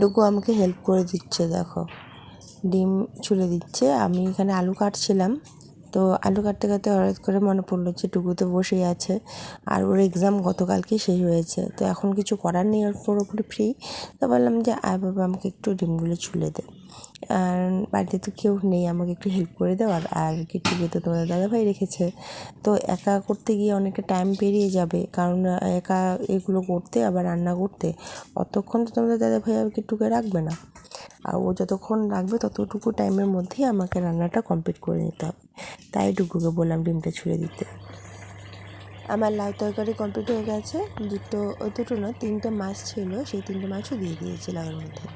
ডুগু আমাকে হেল্প করে দিচ্ছে, দেখো। ডিম ছুলে দিচ্ছে। আমি এখানে আলু কাটছিলাম। তো আলু কাটতে কাটতে হঠাৎ করে মনে পড়ল যে টুকু তো বসেই আছে। আর ওর এক্সাম গতকালকেই শেষ হয়েছে। তো এখন কিছু করার নেই ওর পুরোপুরি ফ্রি তো বললাম যে, আয় বাবা, আমাকে একটু ডিমগুলো ছুলে দে। আর বাড়িতে তো কেউ নেই, আমাকে একটু হেল্প করে দেওয়ার আর কিট্টুকে তো তোমাদের দাদাভাই রেখেছে, তো একা করতে গিয়ে অনেকটা টাইম পেরিয়ে যাবে। কারণ একা এগুলো করতে, আবার রান্না করতে, অতক্ষণ তো তোমাদের দাদাভাই আর কিট্টুকে রাখবে না। আর ও যতক্ষণ রাখবে, ততটুকু টাইমের মধ্যেই আমাকে রান্নাটা কমপ্লিট করে নিতে হবে। তাই টুকুকে বললাম ডিমটা ছুঁড়ে দিতে। আমার লাউ তরকারি কমপ্লিট হয়ে গেছে। দুটো দুটো না তিনটে মাছ ছিল, সেই তিনটে মাছও দিয়ে দিয়েছি লাউয়ের মধ্যে।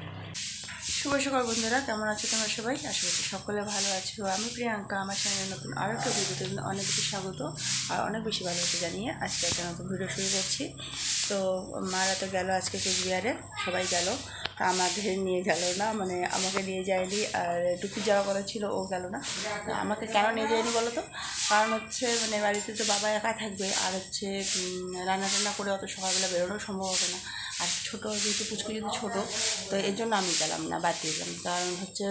শুভ সকাল বন্ধুরা, কেমন আছো তোমরা সবাই? আশা করছি সকলে ভালো আছো। আমি প্রিয়াঙ্কা, আমার সঙ্গে নতুন আরও একটা ভিডিওতে অনেক বেশি স্বাগত আর অনেক বেশি ভালোবাসা জানিয়ে আজকে একটা নতুন ভিডিও শুরু করছি। তো মারা তো গেল আজকে কোচবিহারে, সবাই গেল। আমাদের নিয়ে গেল না মানে আমাকে নিয়ে যায়নি আর টুকু যাওয়া কথা ছিল, ও গেল না। আমাকে কেন নিয়ে যায়নি বলো তো? কারণ হচ্ছে মানে বাড়িতে তো বাবা একা থাকবে, আর হচ্ছে রান্না টান্না করে অত সকালবেলা বেরোনো সম্ভব হবে না। আর ছোটো, যেহেতু পুচকু যেহেতু ছোটো, তো এর জন্য আমি গেলাম না, বাদ দিয়ে দিলাম কারণ হচ্ছে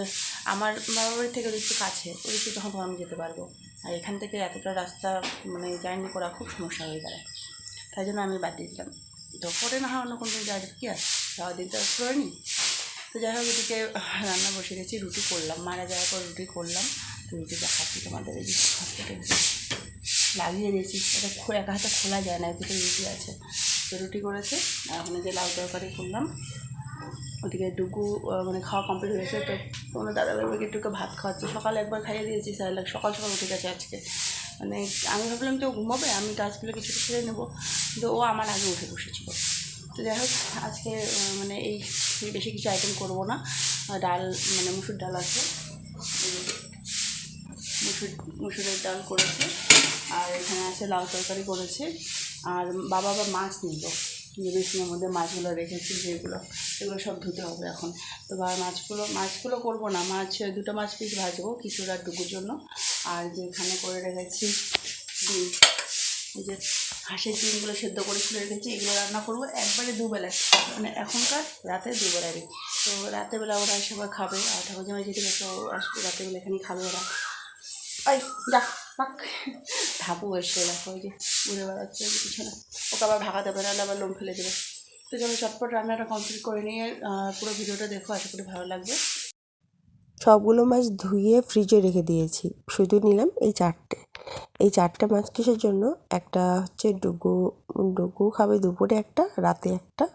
আমার বাবার বাড়ি থেকে একটু কাছে ওদিকে যখন তখন আমি যেতে পারব। আর এখান থেকে এতটা রাস্তা মানে জার্নি করা খুব সমস্যা হয়ে দাঁড়ায় তাই জন্য আমি বাদ দিয়ে দিলাম। তো পরে না হয় অন্য কোনো দিন কী আছে যাওয়ার দিন তো করে তো যাই হোক, এদিকে রান্না বসে গেছি, রুটি করলাম। মারা যাওয়ার পর রুটি করলাম। তো রুটি দেখাচ্ছি তোমাদের, এই যে লাগিয়ে দিয়েছি। এটা একা হাতে খোলা যায় না ভিতরে রুটি আছে। রুটি করেছে আর ওখানে যে লাউ তরকারি করলাম ওদিকে আহ, মানে খাওয়া কমপ্লিট হয়েছে তো কোনো দাদা বাবাকে একটুকে ভাত খাওয়াচ্ছে। সকালে একবার খাইয়ে দিয়েছি স্যার সকাল সকাল উঠে গেছে আজকে। মানে আমি ভাবলাম তো ঘুমাবে আমি গাছগুলো কিছু খেয়ে নেব কিন্তু ও আমার আগে উঠে বসেছিল। তো যাই হোক আজকে মানে এই বেশি কিছু আইটেম করব না। ডাল মানে মুসুর ডাল আছে। মুসুর মুসুরের ডাল করেছে। আর এখানে আছে লাউ তরকারি করেছে। আর বাবা আবার মাছ নিল। যে বেসিনের মধ্যে মাছগুলো রেখেছি, যেগুলো এগুলো সব ধুতে হবে এখন। তো বা মাছগুলো মাছগুলো করব না, মাছ, দুটো মাছ পিস ভাজবো কিছুটা টুকুর জন্য। আর যেখানে করে রেখেছি যে হাঁসের ডিমগুলো সেদ্ধ করে ছুলে রেখেছি, এগুলো রান্না করব একবারে দুবেলায়। মানে এখনকার রাতে দুবেলারই। তো রাতেরবেলা ওরা সবাই খাবে, আর ঠাকুর জামাই যেতে তো আসবে রাতেরবেলা এখানেই খাবে ওরা। ওই যা। পাক ধাপু এসে দেখো ওই যে ঘুরে বেড়াচ্ছে পিছনে ওকে আবার ভাগা দেবে নাহলে আবার লোম ফেলে দেবে। তো চলো চটপট রান্নাটা কমপ্লিট করে নিয়ে পুরো ভিডিওটা দেখো আশা করি ভালো লাগবে। সবগুলো মাছ ধুয়ে ফ্রিজে রেখে দিয়েছি। শুধু নিলাম এই চারটে। এই চারটে মাছ কিসের জন্য? একটা হচ্ছে ডুগু ডুগু খাবে দুপুরে একটা রাতে একটা।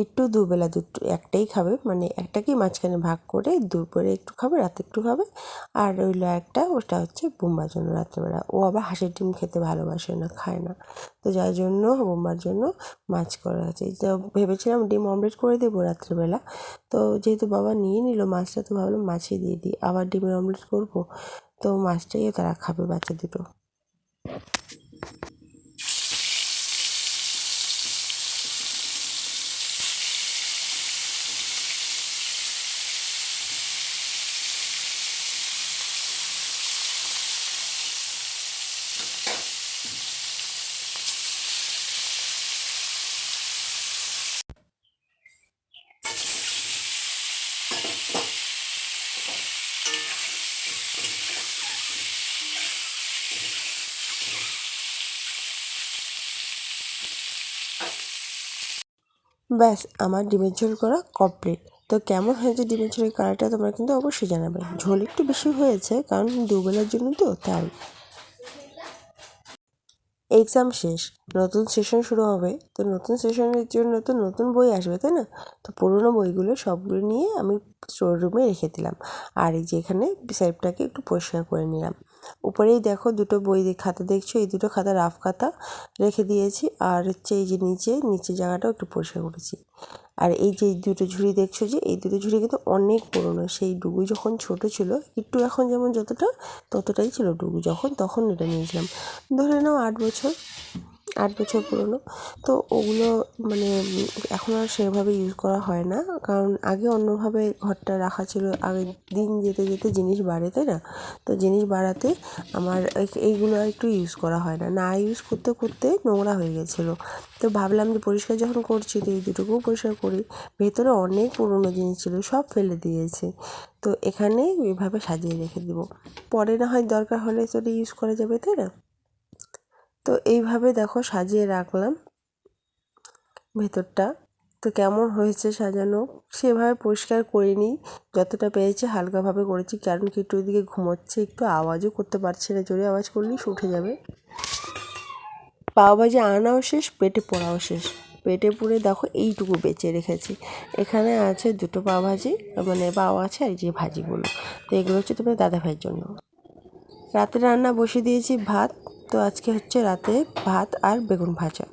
কিট্টু দুবেলা দুটো, একটাই খাবে। মানে একটাকেই মাঝখানে ভাগ করে দুপুরে একটু খাবে, রাতে একটু খাবে। আর রইল একটা, ওটা হচ্ছে বোম্বার জন্য রাত্রেবেলা। ও আবার হাঁসের ডিম খেতে ভালোবাসে না, খায় না। তো যার জন্য বোম্বার জন্য মাছ করা আছে। তো ভেবেছিলাম ডিম অমলেট করে দেবো রাত্রেবেলা। তো যেহেতু বাবা নিয়ে নিল মাছটা, তো ভাবলাম মাছই দিয়ে দিই। আবার ডিমের অমলেট করব, তো মাছটাইও তারা খাবে, বাচ্চা দুটো। ব্যাস, আমার ডিমের ঝোল করা কমপ্লিট তো কেমন হয়েছে ডিমের ঝোলের কালারটা তোমরা কিন্তু অবশ্যই জানাবে। ঝোল একটু বেশি হয়েছে, কারণ দুবেলার জন্য তো, তাই। এক্সাম শেষ, নতুন সেশন শুরু হবে। তো নতুন সেশনের জন্য তো নতুন বই আসবে, তাই না? তো পুরোনো বইগুলো সবগুলো নিয়ে আমি স্টোর রুমে রেখে দিলাম। আর এই যে এখানে সেলফটাকে একটু পরিষ্কার করে নিলাম। উপরেই দেখো দুটো বই খাতা দেখছ, এই দুটো খাতা রাফ খাতা রেখে দিয়েছি আর হচ্ছে এই যে নিচে নিচে জায়গাটাও একটু পরিষ্কার করেছি। আর এই যে দুটো ঝুড়ি দেখছ যে, এই দুটো ঝুড়ি কিন্তু অনেক পুরনো। সেই ডুগু যখন ছোট ছিল, একটু এখন যেমন যতটা, ততটাই ছিল ডুগু যখন, তখন এটা নিয়েছিলাম। ধরে নাও আট বছর। আট বছর পুরনো। তো ওগুলো মানে এখন আর সেভাবে ইউজ করা হয় না। কারণ আগে অন্যভাবে ঘরটা রাখা ছিল। আগে দিন যেতে যেতে জিনিস বাড়ে, তাই না? তো জিনিস বাড়াতে আমার এইগুলো আর একটু ইউজ করা হয় না। না ইউজ করতে করতে নোংরা হয়ে গেছিল। তো ভাবলাম যে পরিষ্কার যখন করছি, তো এই দুটোকেও পরিষ্কার করি। ভেতরে অনেক পুরনো জিনিস ছিল, সব ফেলে দিয়েছে। তো এখানে এভাবে সাজিয়ে রেখে দেবো। পরে না হয় দরকার হলে তো ইউজ করা যাবে, তাই না? তো এইভাবে দেখো সাজিয়ে রাখলাম ভেতরটা। তো কেমন হয়েছে সাজানো সেভাবে পরিষ্কার করিনি, যতটা পেরেছি হালকাভাবে করেছি, কারণ কি একটু ওইদিকে ঘুমোচ্ছে, একটু আওয়াজও করতে পারছে না, জোরে আওয়াজ করলেই উঠে যাবে। পাওভাজি আনাও শেষ, পেটে পড়াও শেষ। পেটে পুড়ে দেখো এইটুকু বেঁচে রেখেছি। এখানে আছে দুটো পাও ভাজি মানে পাও আছে আর যে ভাজিগুলো। তো এগুলো হচ্ছে তোমার দাদা ভাইয়ের জন্য। রাতে রান্না বসিয়ে দিয়েছি ভাত তো আজকে হচ্ছে রাতে ভাত আর বেগুন ভাজা।